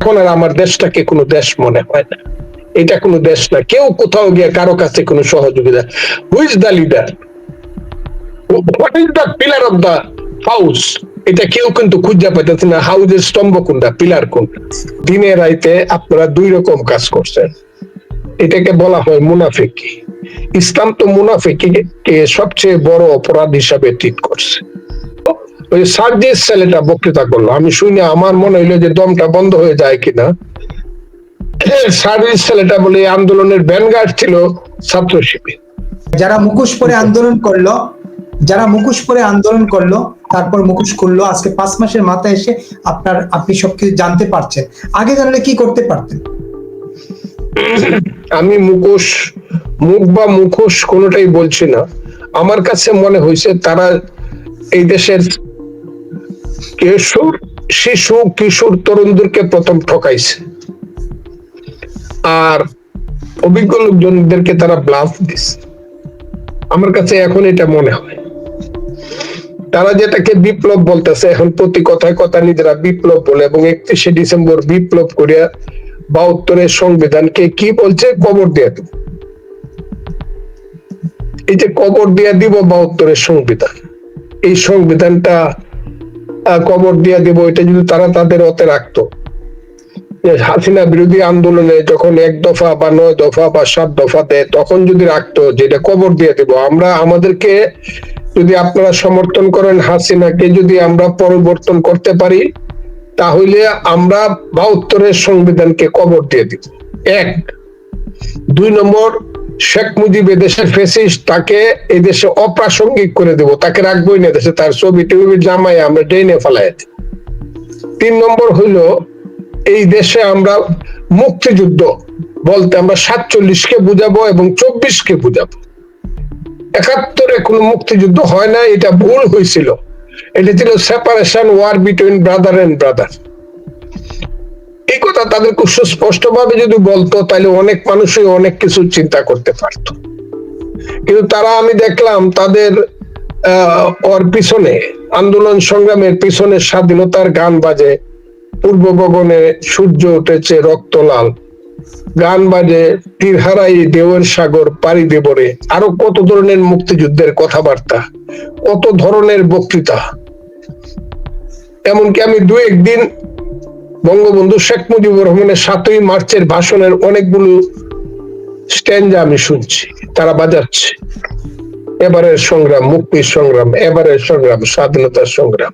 এখন আর আমার দেশটাকে কোনো দেশ মনে হয় না। এটা কোনো দেশ না, কেউ কোথাও গিয়ে কারও কাছে কোনো সহযোগিতা। Who's the leader what is the pillar of the house এটা কেউ কিন্তু পাইতেছে না হাউজের স্তম্ভ কোনটা পিলার কোনটা? দিনে রাইতে আপনারা দুই রকম কাজ করছেন। এটাকে বলা হয় মুনাফিকি। ইসলাম তো মুনাফিকে সবচেয়ে বড় অপরাধ হিসাবে ট্রিট করছে। ওই সার্জিস ছেলেটা বক্তৃতা করল। আমি শুনে আমার মনে হইল যে দমটা বন্ধ হয়ে যায় কিনা। সার্জিস ছেলেটা বলে আন্দোলনের ব্যানগার্ড ছিল ছাত্র শিবির। যারা মুখোশ পরে আন্দোলন করল যারা মুখোশ পরে আন্দোলন করল তারপর মুখোশ খুললো আজকে পাঁচ মাসের মাথায় এসে আপনার আপনি সবকিছু জানতে পারছেন। আগে জানলে কি করতে পারতেন? আমি মুখোশ মুখ বা মুখোশ কোনোটাই বলছি না। আমার কাছে মনে হয়েছে তারা এই দেশের কিশোর, শিশু, কিশোর তরুণদেরকে প্রথম ঠকাইছে। আর অভিজ্ঞ লোকজনদেরকে তারা ব্লাফ দিছে। আমার কাছে এখন এটা মনে হয়। তারা যেটাকে বিপ্লব বলতেছে, এখন প্রতি কথায় কথা নিজেরা বিপ্লব বলে এবং একত্রিশে ডিসেম্বর বিপ্লব করিয়া বাহাত্তরের সংবিধানকে কি বলছে? কবর দিয়ে দেব। এই যে কবর দিয়ে দিব বাহাত্তরের সংবিধান। এই সংবিধানটা কবর দিয়ে দিব, এটা যদি তারা তাদের অতে রাখতো। হাসিনা বিরোধী আন্দোলনে যখন এক দফা বা নয় দফা বা সাত দফা দেয়, তখন যদি রাখতো যে এটা কবর দিয়ে দেব, আমরা আমাদেরকে যদি আপনারা সমর্থন করেন হাসিনাকে যদি আমরা পরিবর্তন করতে পারি, তাহলে আমরা বাহাত্তরের সংবিধানকে কবর দিয়ে দিব। এক। দুই নম্বর শেখ মুজিব এদেশের ফেসিস তাকে এদেশে অপ্রাসঙ্গিক করে দেব। তাকে রাখবোই না দেশে তার ছবি টবি জামাই আমরা ড্রেনে ফেলাই তিন নম্বর হইল, এই দেশে আমরা মুক্তিযুদ্ধ বলতে আমরা সাতচল্লিশ কে বুঝাবো এবং চব্বিশ কে বুঝাবো। একাত্তরে কোনো মুক্তিযুদ্ধ হয় না এটা ভুল হয়েছিল এটা ছিল separation war between brother and brother এই কথা তাদের খুব সুস্পষ্ট ভাবে যদি বলতো, তাহলে অনেক মানুষই অনেক কিছু চিন্তা করতে পারত। কিন্তু তারা আমি দেখলাম, তাদের ওর পিছনে, আন্দোলন সংগ্রামের পিছনে স্বাধীনতার গান বাজে। পূর্ব গগনে সূর্য উঠেছে রক্ত লাল গান বাজে, তীরহারাই দেওয়ের সাগর পাড়ি দেবরে আরও কত ধরনের মুক্তিযুদ্ধের কথাবার্তা, কত ধরনের বক্তৃতা। এমনকি আমি দু একদিন বঙ্গবন্ধু শেখ মুজিবুর রহমানের সাতই মার্চের ভাষণের অনেকগুলো স্ট্যান্ড আমি শুনছি তারা বাজাচ্ছে। এবারের সংগ্রাম মুক্তির সংগ্রাম এবারের সংগ্রাম স্বাধীনতার সংগ্রাম।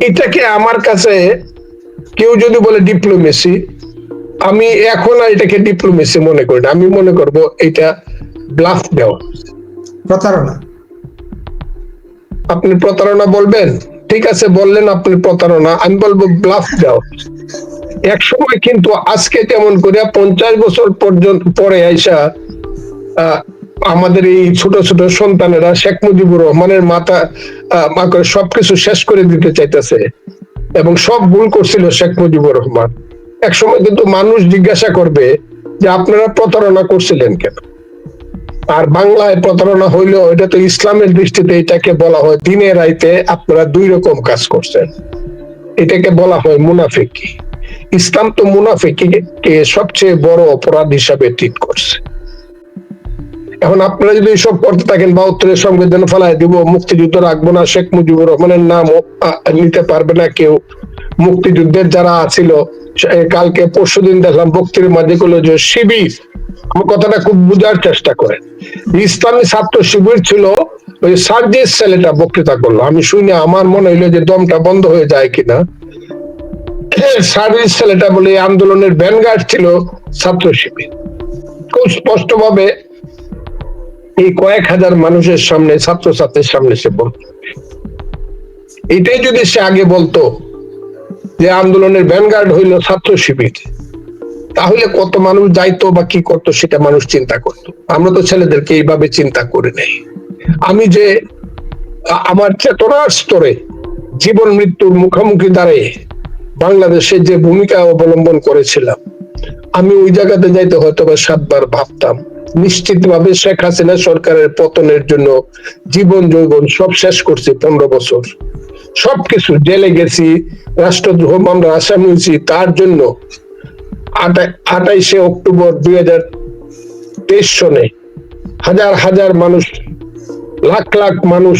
এটাকে আমার কাছে কেউ যদি বলে ডিপ্লোমেসি আমি এখন আর এটাকে ডিপ্লোমেসি মনে করি না। আমি মনে করব এটা ব্লাফ দেওয়া। প্রতারণা। আপনি প্রতারণা বলবেন? ঠিক আছে বললেন আপনি প্রতারণা আমি বলব ব্লাফ দাও। এক সময় কিন্তু আজকে কেমন করে পঞ্চাশ বছর পর্যন্ত পরে আইসা আমাদের এই ছোট ছোট সন্তানেরা শেখ মুজিবুর রহমানের আহ, মা করে সবকিছু শেষ করে দিতে চাইতেছে এবং সব ভুল করছিল শেখ মুজিবুর রহমান। এক সময় কিন্তু মানুষ জিজ্ঞাসা করবে যে আপনারা প্রতারণা করছিলেন কেন? আর বাংলায় প্রতারণা হইলেও এটা তো ইসলামের দৃষ্টিতে এটাকে বলা হয় দিনে রাইতে আপনারা দুই রকম কাজ করছেন। এটাকে বলা হয় মুনাফিকি। ইসলাম তো মুনাফিকে সবচেয়ে বড় অপরাধ হিসাবে ট্রিট করছে। এখন আপনারা যদি এসব করতে থাকেন বাহাত্তরের সংবিধান ফেলায় দিব, মুক্তিযুদ্ধ রাখব না, শেখ মুজিবুর রহমানের নাম নিতে পারবে না কেউ। মুক্তিযুদ্ধের যারা আছিল কালকে পরশু দিন দেখলাম বক্তির মাঝে গুলো যে, শিবির কথাটা খুব বোঝার চেষ্টা করেন ইসলামী ছাত্র শিবির ছিল, ওই সার্জিস ছেলেটা বক্তৃতা করল। আমি শুনে আমার মনে হইল যে দমটা বন্ধ হয়ে যায় কিনা। সার্ভিস ছেলেটা বলে আন্দোলনের ব্যানগার্ড ছিল ছাত্র শিবির। খুব স্পষ্ট ভাবে এই কয়েক হাজার মানুষের সামনে, ছাত্রছাত্রীর সামনে সে বলত। এটাই যদি সে আগে বলতো যে আন্দোলনের ব্যানগার্ড হইল ছাত্র শিবির। তাহলে কত মানুষ যাইতো বা কি করতো সেটা মানুষ চিন্তা করতো। আমরা তো ছেলেদেরকে এইভাবে চিন্তা করে নেই। আমি যে, আমার চেতনার স্তরে জীবন মৃত্যুর মুখোমুখি দাঁড়িয়ে বাংলাদেশে যে ভূমিকা অবলম্বন করেছিলাম, আমি ওই জায়গাতে যাইতে হয়তো বা সাতবার ভাবতাম নিশ্চিত ভাবে শেখ হাসিনা সরকারের পতনের জন্য জীবন যৌবন সব শেষ করছে পনেরো বছর। সবকিছু জেলে গেছি, রাষ্ট্রদ্রোহ মামলা, আসামি হয়েছি, তার জন্য আটাইশে অক্টোবর দুই হাজার তেইশ সনে হাজার হাজার মানুষ, লাখ লাখ মানুষ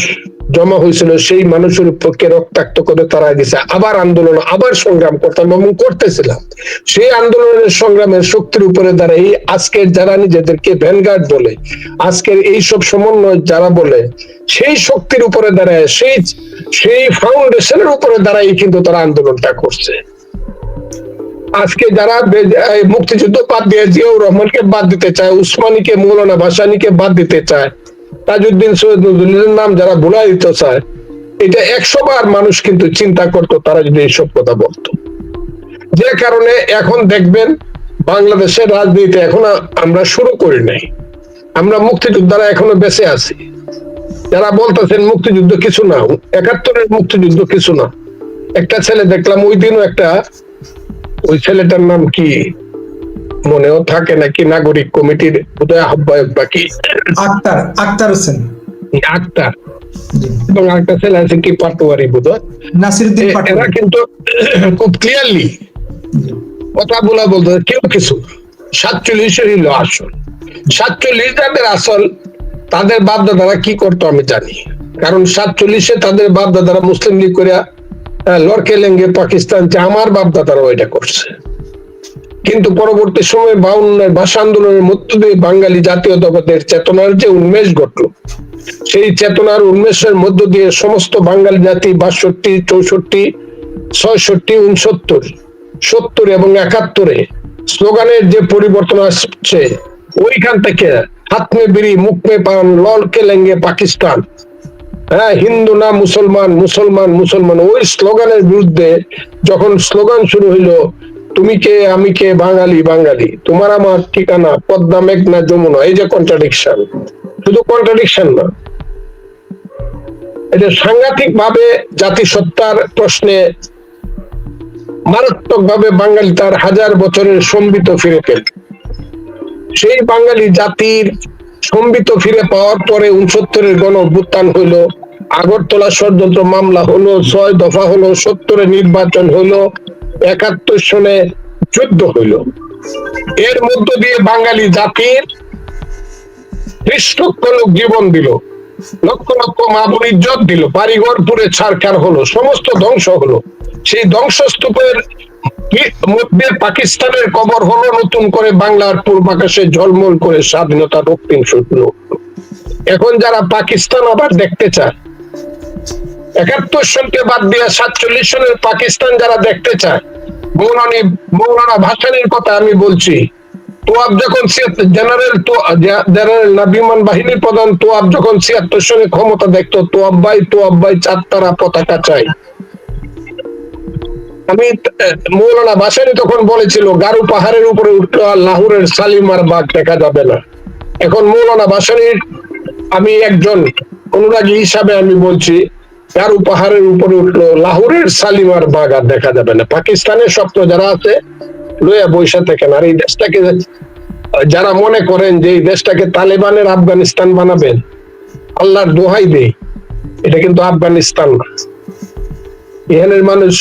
জমা হয়েছিল। সেই মানুষের পক্ষে রক্তাক্ত করে তারা গেছে। আবার আন্দোলন, আবার সংগ্রাম করতাম এবং করতেছিলাম। সেই আন্দোলনের সংগ্রামের শক্তির উপরে দ্বারা এই আজকের যারা নিজেদেরকে ভ্যানগার্ড বলে, আজকের এই সব সমন্বয় যারা বলে, সেই শক্তির উপরে দাঁড়ায়, সেই সেই ফাউন্ডেশনের উপরে দাঁড়াই কিন্তু তারা আন্দোলনটা করছে। আজকে যারা মুক্তিযুদ্ধ বাদ দিয়ে জিয়াউর রহমানকে বাদ দিতে চায়, উসমানীকে, মৌলানা ভাসানীকে বাদ দিতে চায়, তাজউদ্দিন সৈয়দ নজরুলের নাম যারা ভুলাই দিতে চায়, এটা একশো বার মানুষ কিন্তু চিন্তা করতো, তারা যদি এইসব কথা বলতো। যে কারণে এখন দেখবেন বাংলাদেশের রাজনীতি এখন আমরা শুরু করি নাই। আমরা মুক্তিযোদ্ধারা এখনও বেঁচে আছি। যারা বলতেছেন মুক্তিযুদ্ধ কিছু না, একাত্তরের মুক্তিযুদ্ধ কিছু না। একটা ছেলে দেখলাম, ওই দিনও একটা ওই ছেলেটার নাম কি? মনেও থাকে নাকি নাগরিক কমিটির বোধহয় আহ্বায়ক বাকি আক্তার আক্তার হোসেন। আক্তার। এবং আরেকটা ছেলে আছে কি পাটোয়ারি বোধহয়? নাসিরুদ্দিন এরা কিন্তু খুব ক্লিয়ারলি কথা বলা বলতে কেউ কিছু। সাতচল্লিশের হইল আসল। সাতচল্লিশ যাদের আসল তাদের বাপ দাদারা কি করতো আমি জানি। কারণ সাতচল্লিশে তাদের বাপ দাদারা মুসলিম লীগ করে লড়কে লেঙ্গে পাকিস্তান যে আমার বাপ দাদারা ওইটা করছে। কিন্তু পরবর্তী সময়ে বাউন্নের ভাষা আন্দোলনের মধ্য দিয়ে বাঙালি জাতীয়তাবাদের চেতনার যে উন্মেষ ঘটলো, সেই চেতনার উন্মেষের মধ্য দিয়ে সমস্ত বাঙালি জাতি বাষট্টি, চৌষট্টি, ছয়ষট্টি, উনসত্তর, সত্তর এবং একাত্তরে স্লোগানের যে পরিবর্তন আসছে, ওইখান থেকে হাত মে বিড়ি, মুখ মে পান লল কে লেঙ্গে পাকিস্তান। হ্যাঁ হিন্দু না মুসলমান মুসলমান মুসলমান। ওই স্লোগানের বিরুদ্ধে যখন স্লোগান শুরু হইল, তুমি কে, আমি কে, বাঙালি বাঙালি, তোমার আমার ঠিকানা, পদ্মা, মেঘনা, যমুনা, এই যে কন্ট্রাডিকশন শুধু কন্ট্রাডিকশন না। এটা সাংঘাতিক ভাবে জাতিসত্তার প্রশ্নে মারাত্মক ভাবে বাঙালি তার হাজার বছরের সম্বিত ফিরে পেল। সেই বাঙালি জাতির সম্বিত ফিরে পাওয়ার পরে উনসত্তরের গণ অভ্যুত্থান হইল আগরতলা ষড়যন্ত্র মামলা হলো, ছয় দফা হলো, সত্তরে নির্বাচন হলো, একাত্তর সনে যুদ্ধ হইল। এর মধ্য দিয়ে বাঙালি জাতির লক্ষ জীবন দিল, লক্ষ লক্ষ মা বোন ইজ্জত দিল, বাড়িঘর পুরে ছাড়খার হলো, সমস্ত ধ্বংস হলো। সেই ধ্বংসস্তূপের মধ্যে পাকিস্তানের কবর হলো, নতুন করে বাংলার পূর্বাকাশে ঝলমল করে স্বাধীনতা দক্ষিণ সূর্য এখন যারা পাকিস্তান আবার দেখতে চায় একাত্তর সনকে বাদ দিয়ে সাতচল্লিশ সনের পাকিস্তান যারা দেখতে চায়, মৌলানি, মৌলানা ভাসানির কথা আমি বলছি। তোয়াব যখন জেনারেল জেনারেল প্রধান তোয়াব যখন ছিয়াত্তর সনে ক্ষমতা তোয়াব ভাই তোয়াব ভাই পতাকা চাই আমি মৌলানা ভাসানি তখন বলেছিল, গারু পাহাড়ের উপরে উঠল আর লাহোরের সালিমার বাঘ দেখা যাবে না। এখন মৌলানা ভাসানির আমি একজন, অনুরাগী হিসাবে আমি বলছি গারু পাহাড়ের উপরে উঠল, লাহোরের সালিমার আর দেখা যাবে না। পাকিস্তানের স্বপ্ন যারা আছে, লইয়া বৈশা থাকেন আর এই দেশটাকে যারা মনে করেন যে এই দেশটাকে তালেবানের আফগানিস্তান বানাবেন, আল্লাহর দোহাই দেই। এটা কিন্তু আফগানিস্তান না। এখানের মানুষ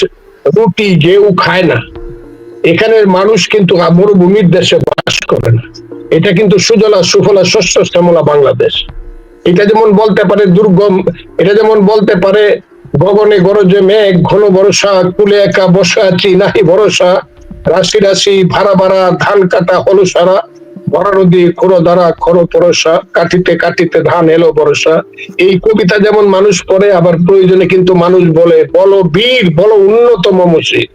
রুটি গেউ খায় না। এখানের মানুষ কিন্তু মরুভূমির দেশে বাস করে না। এটা কিন্তু সুজলা সুফলা শস্য শ্যামলা বাংলাদেশ। এটা যেমন বলতে পারে দুর্গম, এটা যেমন বলতে পারে গগনে গরজে মেঘ, ঘন ভরসা কুলে একা বসা আছি, নাহি ভরসা। রাশি রাশি, ভাড়া ভাড়া, ধান কাটা হলো সারা। ভরা নদী, খোরো দ্বারা, খরো পরসা কাটিতে কাটিতে ধান এলো বরসা এই কবিতা যেমন মানুষ পড়ে, আবার প্রয়োজনে কিন্তু মানুষ বলে, বলো বীর, বলো উন্নত মমসিক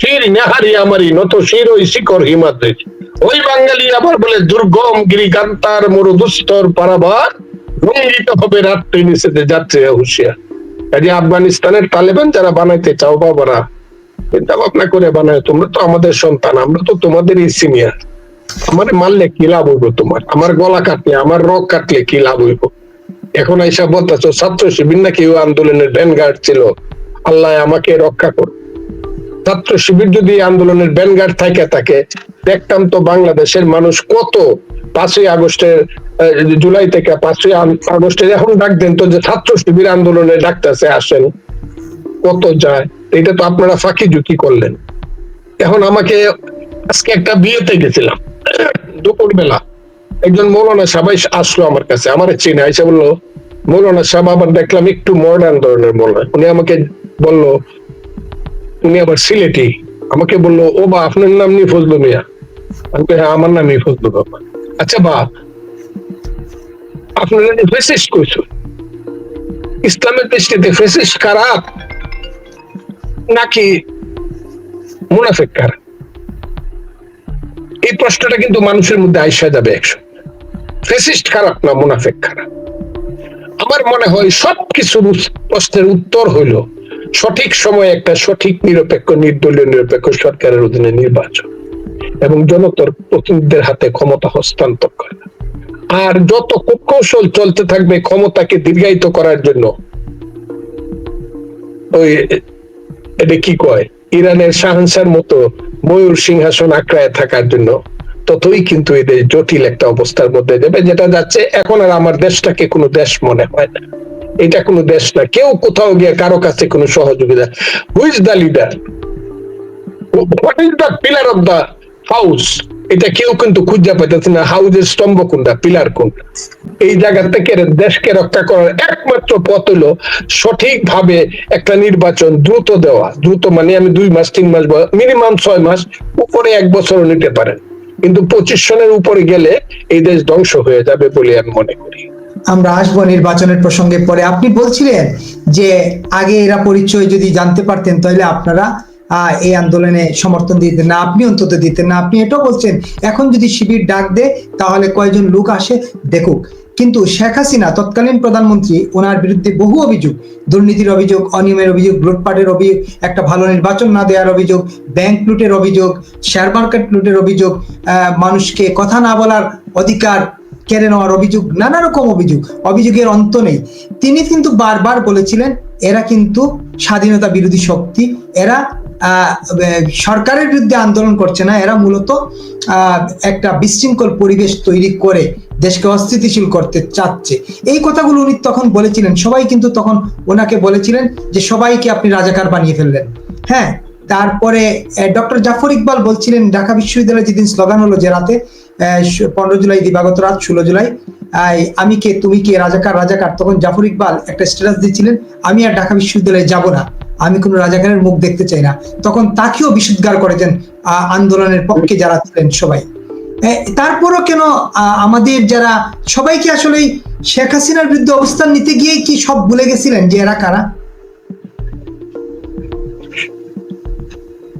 শির নেহারি আমারি, নত শির ওই শিকর হিমাদ্রি। ওই বাঙালি আবার বলে, দুর্গম গিরিকান্তার মরু দুস্তর পারাবার। রঙ্গিত হবে রাত্রি নিষেধে যাচ্ছে হুশিয়া কাজে আফগানিস্তানের তালেবান যারা বানাইতে চাও বাবারা, চিন্তা ভাবনা করে বানায় তোমরা তো আমাদের সন্তান, আমরা তো তোমাদেরই সিনিয়র আমার মারলে কি লাভ হইব তোমার? আমার গলা কাটলে, আমার রক কাটলে কি লাভ হইব? এখন এইসব বলতেছ, ছাত্র শিবির নাকি ওই আন্দোলনের ভ্যানগার্ড ছিল? আল্লাহ আমাকে রক্ষা কর ছাত্র শিবির যদি আন্দোলনের ভ্যানগার্ড থাকে থাকে দেখতাম তো বাংলাদেশের মানুষ কত পাঁচই আগস্টের জুলাই থেকে পাঁচই আগ- আগস্টের, এখন ডাক দেন তো যে ছাত্র শিবির আন্দোলনে ডাকতেছে, আসেন। কত যায়? এটা তো আপনারা ফাঁকি ঝুঁকি করলেন। এখন আমাকে আজকে একটা বিয়েতে গেছিলাম দুপুর বেলা একজন মৌলানা সবাই আসলো আমার কাছে, আমার চেনে এসে বলল, মৌলানা সাহেব, আবার দেখলাম একটু মডার্ন ধরনের মৌলানা। উনি আমাকে বলল উনি আবার সিলেটি? আমাকে বলল, ও বা, আপনার নাম নি ফজলু মিয়া। আমি হ্যাঁ আমার নামই ফজলু বাবা। আচ্ছা বা করছ ইসলামের দৃষ্টিতে ফেসিস্ট খারাপ নাকি মুনাফেক খারাপ এই প্রশ্নটা কিন্তু মানুষের মধ্যে আইসা যাবে একশো ফেসিস্ট খারাপ না মুনাফেক খারাপ আমার মনে হয় সবকিছুর উস- প্রশ্নের উত্তর হইল সঠিক সময়ে একটা সঠিক নিরপেক্ষ, নির্দলীয়, নিরপেক্ষ সরকারের অধীনে নির্বাচন এবং জনতার প্রতিনিধিদের হাতে ক্ষমতা হস্তান্তর করা। আর যত কৌশল চলতে থাকবে ক্ষমতাকে দীর্ঘায়িত করার জন্য, ওই এটা কি কয়? ইরানের শাহনশার মতো ময়ূর সিংহাসন আঁকড়ায় থাকার জন্য ততই কিন্তু এদের জটিল একটা অবস্থার মধ্যে যাবে, যেটা যাচ্ছে এখন আর আমার দেশটাকে কোনো দেশ মনে হয় না। এটা কোনো দেশ না। কেউ কোথাও গিয়ে কারও কাছে কোনো সহযোগিতা। Who's the leader what is the pillar of the house এটা কেউ কিন্তু খুঁজে পাইতেছে না। হাউজের স্তম্ভ কোনটা? পিলার কোনটা? এই জায়গা থেকে দেশকে রক্ষা করার একমাত্র পথ হলো সঠিকভাবে একটা নির্বাচন দ্রুত দেওয়া। দ্রুত মানে আমি দুই মাস, তিন মাস মিনিমাম ছয় মাস উপরে এক বছরও নিতে পারেন কিন্তু পঁচিশ সনের উপরে গেলে এই দেশ ধ্বংস হয়ে যাবে বলে আমি মনে করি। আমরা আসব নির্বাচনের প্রসঙ্গে পরে। আপনি বলছিলেন যে আগে এরা পরিচয় যদি জানতে পারতেন, তাহলে আপনারা এই আন্দোলনে সমর্থন দিতেন না, আপনি অন্তত দিতেন না। আপনি এটাও বলছেন, এখন যদি শিবির ডাক দেয়, তাহলে কয়জন লোক আসে? দেখুক। কিন্তু শেখ হাসিনা তৎকালীন প্রধানমন্ত্রী, ওনার বিরুদ্ধে বহু অভিযোগ, দুর্নীতির অভিযোগ, অনিয়মের অভিযোগ, লুটপাটের অভিযোগ, একটা ভালো নির্বাচন না দেওয়ার অভিযোগ, ব্যাংক লুটের অভিযোগ শেয়ার মার্কেট লুটের অভিযোগ মানুষকে কথা না বলার অধিকার কেড়ে নেওয়ার অভিযোগ, নানা রকম অভিযোগ, অভিযোগের অন্ত নেই। তিনি কিন্তু বারবার বলেছিলেন, এরা কিন্তু স্বাধীনতা বিরোধী শক্তি, এরা সরকারের বিরুদ্ধে আন্দোলন করছে না, এরা মূলত একটা বিশৃঙ্খল পরিবেশ তৈরি করে দেশকে অস্থিতিশীল করতে চাচ্ছে। এই কথাগুলো উনি তখন বলেছিলেন, সবাই কিন্তু তখন ওনাকে বলেছিলেন যে সবাইকে আপনি রাজাকার বানিয়ে ফেললেন। হ্যাঁ তারপরে ডক্টর জাফর ইকবাল বলছিলেন, ঢাকা বিশ্ববিদ্যালয়ে যেদিন স্লোগান হলো যে রাতে পনেরো জুলাই দিবাগত রাত, ষোলো জুলাই। আমি কে, তুমি কে, রাজাকার রাজাকার, তখন জাফর ইকবাল একটা স্ট্যাটাস দিচ্ছিলেন, আমি আর ঢাকা বিশ্ববিদ্যালয়ে যাব না। আমি কোনো রাজাকারের মুখ দেখতে চাই না। তখন তাকেও বিশুদ্ধার করেছেন আন্দোলনের পক্ষে যারা ছিলেন সবাই। তারপরও কেন আমাদের যারা সবাইকে আসলে শেখ হাসিনার বিরুদ্ধে অবস্থান নিতে গিয়ে কি সব ভুলে গেছিলেন যে এরা কারা?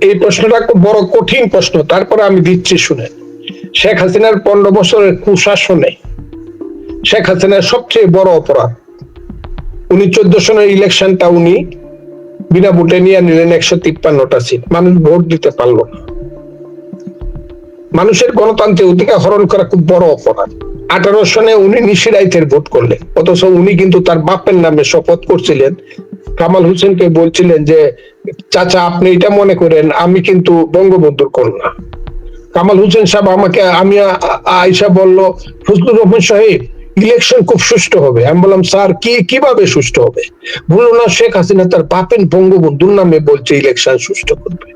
এই প্রশ্নটা বড় কঠিন প্রশ্ন, তারপরে আমি দিচ্ছি শুনে। শেখ হাসিনার পনেরো বছরের কুশাসনে শেখ হাসিনার সবচেয়ে বড় অপরাধ। উনি চোদ্দ সনের ইলেকশনটা উনি বিনা ভোটে নিয়ে নিলেন একশো তিপ্পান্নটা সিট। মানুষ ভোট দিতে পারল না। মানুষের গণতান্ত্রিক অধিকার হরণ করা খুব বড় অপরাধ। আঠারো সনে উনি নিশিরাইতের ভোট করলেন। অথচ উনি কিন্তু তার বাপের নামে শপথ করছিলেন। কামাল হোসেনকে বলছিলেন যে, চাচা, আপনি এটা মনে করেন, আমি কিন্তু বঙ্গবন্ধুর কন্যা। কামাল হোসেন সাহেব আমাকে, আমি আয়সা বলল, ফজলুর রহমান সাহেব ইলেকশন খুব সুষ্ঠু হবে। আমি বললাম, স্যার, কি, কীভাবে সুষ্ঠু হবে? বলল, না, শেখ হাসিনা তার বাপের বঙ্গবন্ধুর নামে বলছে ইলেকশন সুষ্ঠু করবে।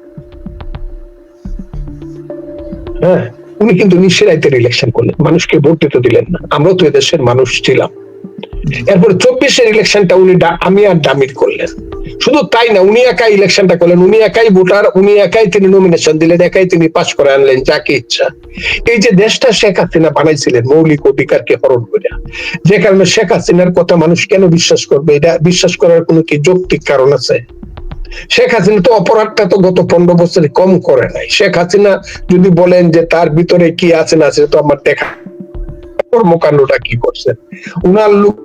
হ্যাঁ উনি কিন্তু নিশ্চিরাইতের ইলেকশন করলেন। মানুষকে ভোট দিতে দিলেন না। আমরাও তো এদেশের মানুষ ছিলাম। এরপর চব্বিশের ইলেকশনটা উনি আমি আর ডামির করলেন। শুধু তাই না, উনি একাই ইলেকশনটা করলেন, উনি একাই ভোটার, উনি একাই তিনি নমিনেশন দিলেন, একাই তিনি পাশ করে আনলেন, যাকে ইচ্ছা। এই যে দেশটা শেখ হাসিনা বানাইছিলেন, মৌলিক অধিকারকে হরণ করে যে কারণে শেখ হাসিনার কথা মানুষ কেন বিশ্বাস করবে? এটা বিশ্বাস করার কোনো কি যৌক্তিক কারণ আছে? শেখ হাসিনা তো অপরাধটা তো গত পনেরো বছরে কম করে নাই। শেখ হাসিনা যদি বলেন যে তার ভিতরে কি আছে না আছে, তো আমার দেখা কর্মকাণ্ডটা কি করছেন উনার লোক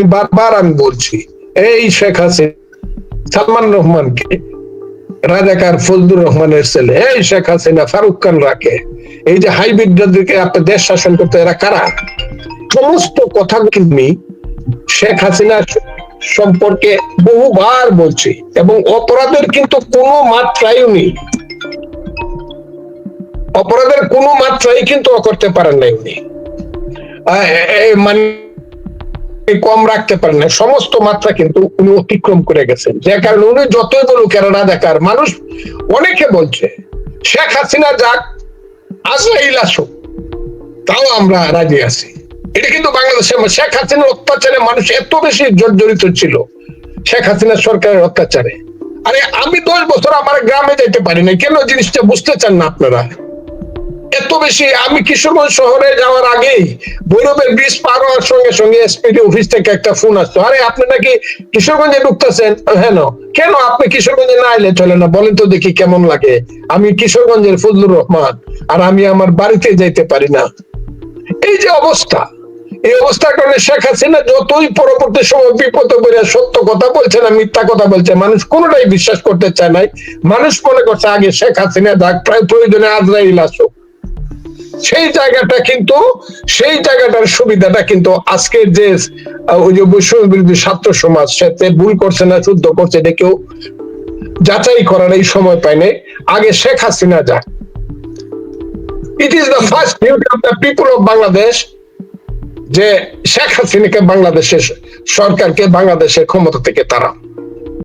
বারবার আমি বলছি এই শেখ হাসিনা সালমান রহমানকে রাজাকার ফজলুর রহমানের ছেলে এই শেখ হাসিনা ফারুক খান রাকে এই যে হাইব্রিড যাদেরকে আপনি দেশ শাসন করতে এরা কারা? সমস্ত কথা কিন্তু শেখ হাসিনা সম্পর্কে বহুবার বলছি এবং অপরাধের কিন্তু কোনো মাত্রাই নেই। অপরাধের কোনো মাত্রাই কিন্তু করতে পারেন নাই উনি। আহ, কম রাখতে পারেন না সমস্ত মাত্রা কিন্তু উনি অতিক্রম করে গেছেন। যে কারণে উনি যতই বলুক এরা দেখার, মানুষ অনেকে বলছে, শেখ হাসিনা যাক তাও আমরা রাজি আছি। এটা কিন্তু বাংলাদেশে শেখ হাসিনার অত্যাচারে মানুষ এত বেশি জর্জরিত ছিল, শেখ হাসিনা সরকারের অত্যাচারে। আরে আমি দশ বছর আমার গ্রামে যেতে পারি না কেন জিনিসটা বুঝতে চান না আপনারা? এত বেশি, আমি কিশোরগঞ্জ শহরে যাওয়ার আগেই ভৈরবের ব্রিজ পার হওয়ার সঙ্গে সঙ্গে এসপিডি অফিস থেকে একটা ফোন আসতো। আরে, আপনি নাকি কিশোরগঞ্জে ঢুকতেছেন? হ্যাঁ কেন আপনি কিশোরগঞ্জে না এলে চলে না? বলেন তো দেখি কেমন লাগে। আমি কিশোরগঞ্জের ফজলুর রহমান, আর আমি আমার বাড়িতে যাইতে পারি না। এই যে অবস্থা, এই অবস্থার কারণে শেখ হাসিনা যতই পরবর্তী সময় বিপদে পড়ে, সত্য কথা বলছে না, মিথ্যা কথা বলছে, মানুষ কোনোটাই বিশ্বাস করতে চায় নাই। মানুষ মনে করছে, আগে শেখ হাসিনা যাক, প্রায় প্রয়োজনে আজরাইল আসুক। সেই জায়গাটা কিন্তু, সেই জায়গাটার সুবিধাটা কিন্তু আজকের যে ওই যে বৈষম্য বিরোধী ছাত্র সমাজ সাথে ভুল করছে না, শুদ্ধ করছে, এটা কেউ যাচাই করার এই সময় পায় নাই। আগে শেখ হাসিনা যাক। It is the first duty of the people of Bangladesh যে শেখ হাসিনাকে বাংলাদেশের সরকারকে বাংলাদেশের ক্ষমতা থেকে তারা